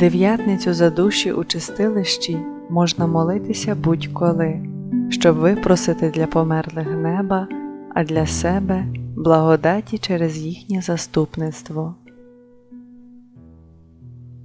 Дев'ятницю за душі у чистилищі можна молитися будь-коли, щоб випросити для померлих неба, а для себе благодаті через їхнє заступництво.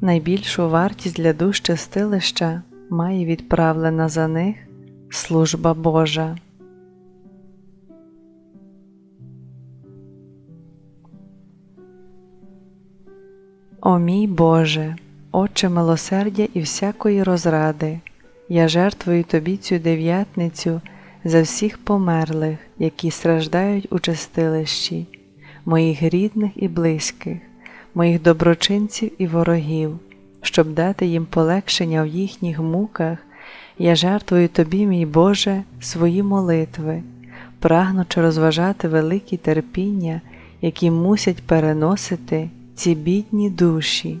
Найбільшу вартість для душ чистилища має відправлена за них служба Божа. О мій Боже, Отче милосердя і всякої розради, я жертвую Тобі цю дев'ятницю за всіх померлих, які страждають у чистилищі, моїх рідних і близьких, моїх доброчинців і ворогів, щоб дати їм полегшення в їхніх муках, я жертвую Тобі, мій Боже, свої молитви, прагнучи розважати великі терпіння, які мусять переносити ці бідні душі.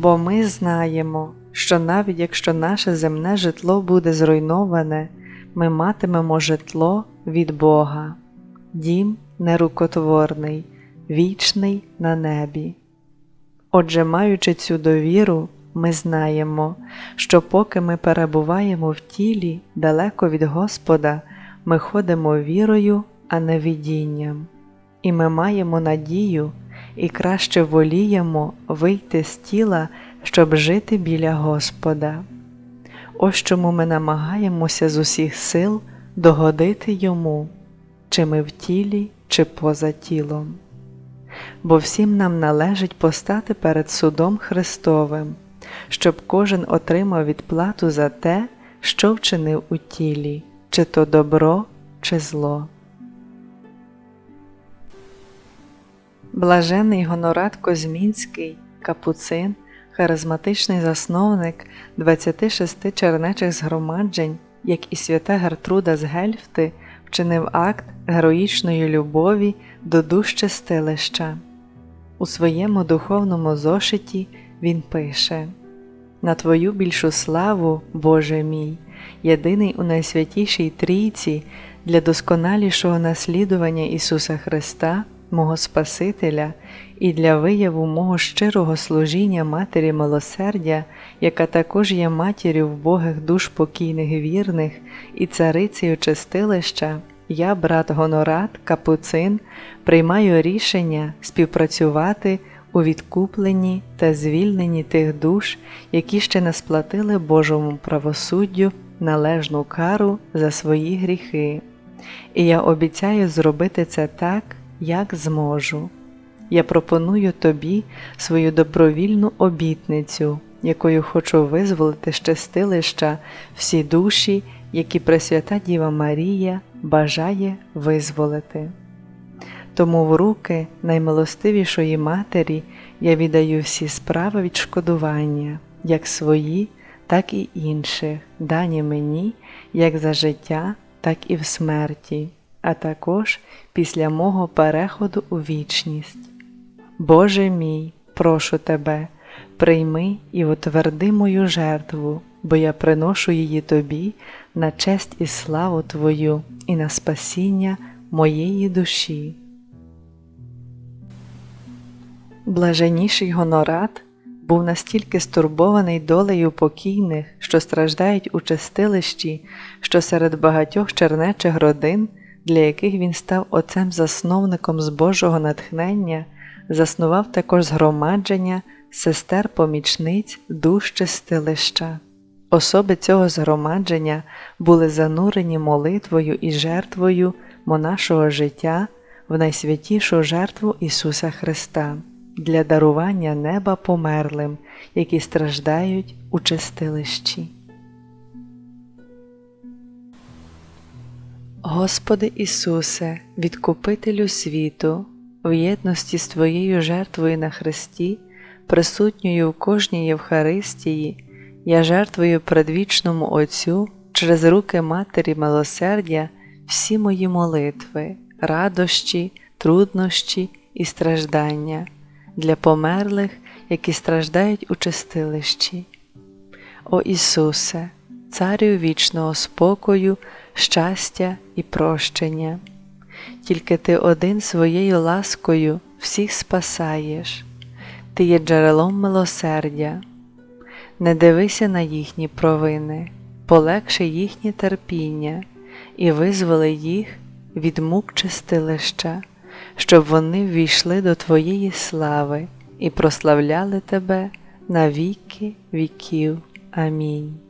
Бо ми знаємо, що навіть якщо наше земне житло буде зруйноване, ми матимемо житло від Бога, дім нерукотворний, вічний на небі. Отже, маючи цю довіру, ми знаємо, що поки ми перебуваємо в тілі далеко від Господа, ми ходимо вірою, а не видінням, і ми маємо надію і краще воліємо вийти з тіла, щоб жити біля Господа. Ось чому ми намагаємося з усіх сил догодити Йому, чи ми в тілі, чи поза тілом. Бо всім нам належить постати перед судом Христовим, щоб кожен отримав відплату за те, що вчинив у тілі, чи то добро, чи зло. Блажений Гонорат Козмінський, капуцин, харизматичний засновник 26 чернечих згромаджень, як і свята Гертруда з Гельфти, вчинив акт героїчної любові до душ чистилища. У своєму духовному зошиті він пише На Твою більшу славу, Боже мій, єдиний у найсвятішій трійці для досконалішого наслідування Ісуса Христа мого Спасителя і для вияву мого щирого служіння Матері милосердя, яка також є матір'ю вбогих душ покійних вірних і царицею чистилища, я, брат Гонорат, Капуцин, приймаю рішення співпрацювати у відкупленні та звільненні тих душ, які ще не сплатили Божому правосуддю належну кару за свої гріхи. І я обіцяю зробити це так, як зможу. Я пропоную тобі свою добровільну обітницю, якою хочу визволити з чистилища всі душі, які Пресвята Діва Марія бажає визволити. Тому в руки наймилостивішої Матері я віддаю всі справи відшкодування, як свої, так і інших, дані мені як за життя, так і в смерті а також після мого переходу у вічність. Боже мій, прошу Тебе, прийми і утверди мою жертву, бо я приношу її Тобі на честь і славу Твою і на спасіння моєї душі. Блаженніший гонорат був настільки стурбований долею покійних, що страждають у чистилищі, що серед багатьох чернечих родин для яких він став отцем-засновником з Божого натхнення, заснував також згромадження сестер-помічниць душ чистилища. Особи цього згромадження були занурені молитвою і жертвою монашого життя в найсвятішу жертву Ісуса Христа, для дарування неба померлим, які страждають у чистилищі. Господи Ісусе, відкупителю світу, в єдності з Твоєю жертвою на Христі, присутньою в кожній Євхаристії, я жертвую предвічному Отцю через руки Матері милосердя всі мої молитви, радощі, труднощі і страждання для померлих, які страждають у чистилищі. О Ісусе, Царю вічного спокою, щастя і прощення, тільки Ти один своєю ласкою всіх спасаєш, Ти є джерелом милосердя, не дивися на їхні провини, полегши їхнє терпіння і визволи їх від мук чистилища, щоб вони ввійшли до Твоєї слави і прославляли Тебе на віки віків. Амінь.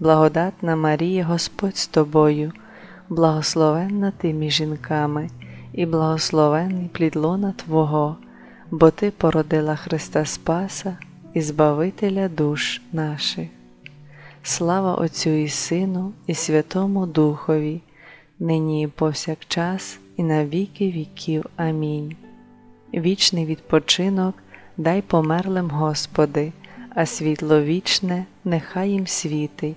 благодатна Марія, Господь з тобою, благословенна ти між жінками, і благословенний плід лона Твого, бо Ти породила Христа Спаса і Збавителя душ наших. Слава Отцю і Сину, і Святому Духові, нині і повсякчас, і на віки віків. Амінь. Вічний відпочинок дай померлим Господи, а світло вічне нехай їм світить,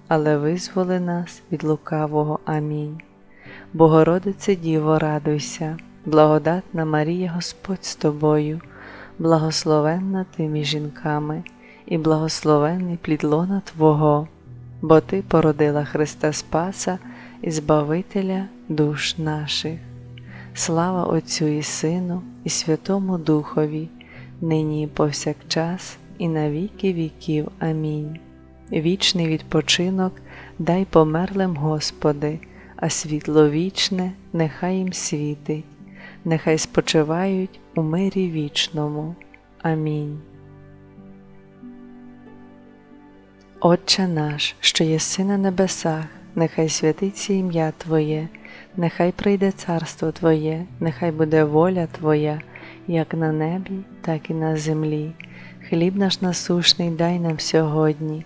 але визволи нас від лукавого. Амінь. Богородице Діво, радуйся, благодатна Марія Господь з тобою, благословенна ти між жінками, і благословенний плід лона Твого, бо Ти породила Христа Спаса і Збавителя душ наших. Слава Отцю і Сину, і Святому Духові, нині і повсякчас, і на віки віків. Амінь. Вічний відпочинок дай померлим Господи, а світло вічне нехай їм світить, нехай спочивають у мирі вічному. Амінь. Отче наш, що єси на небесах, нехай святиться ім'я Твоє, нехай прийде царство Твоє, нехай буде воля Твоя, як на небі, так і на землі. Хліб наш насушний дай нам сьогодні,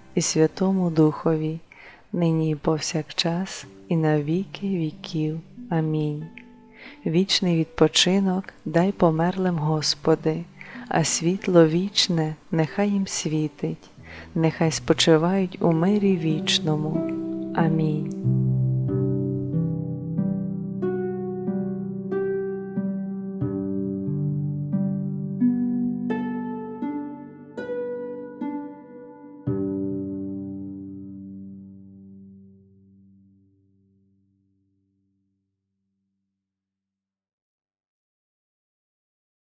і Святому Духові, нині і повсякчас, і на віки віків. Амінь. Вічний відпочинок дай померлим Господи, а світло вічне нехай їм світить, нехай спочивають у мирі вічному. Амінь.